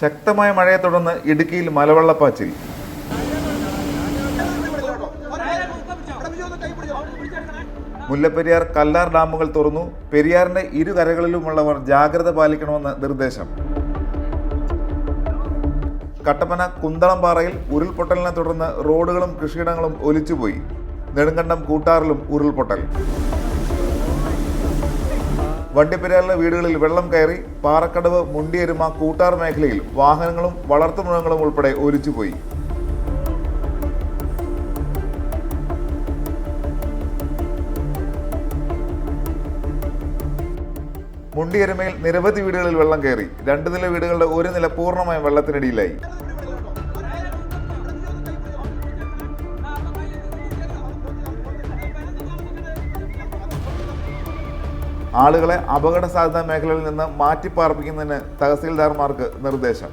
ശക്തമായ മഴയെ തുടർന്ന് ഇടുക്കിയിൽ മലവെള്ളപ്പാച്ചിൽ. മുല്ലപ്പെരിയാർ കല്ലാർ ഡാമുകൾ തുറന്നു. പെരിയാറിന്റെ ഇരു കരകളിലുമുള്ളവർ ജാഗ്രത പാലിക്കണമെന്ന് നിർദ്ദേശം. കട്ടപ്പന കുന്തളംപാറയിൽ ഉരുൾപൊട്ടലിനെ തുടർന്ന് റോഡുകളും കൃഷിയിടങ്ങളും ഒലിച്ചുപോയി. നെടുങ്കണ്ടം കൂട്ടാറിലും ഉരുൾപൊട്ടൽ. വണ്ടിപ്പെരിയാറിലെ വീടുകളിൽ വെള്ളം കയറി പാറക്കടവ് മുണ്ടിയരുമ കൂട്ടാർ മേഖലയിൽ വാഹനങ്ങളും വളർത്തുമൃഗങ്ങളും ഉൾപ്പെടെ ഒലിച്ചുപോയി. മുണ്ടിയരുമയിൽ നിരവധി വീടുകളിൽ വെള്ളം കയറി. രണ്ട് നില വീടുകളുടെ ഒരു നില പൂർണമായും വെള്ളത്തിനടിയിലായി. ആളുകളെ അപകട സാധ്യതാ മേഖലയിൽ നിന്ന് മാറ്റിപ്പാർപ്പിക്കുന്നതിന് തഹസീൽദാർമാർക്ക് നിർദ്ദേശം.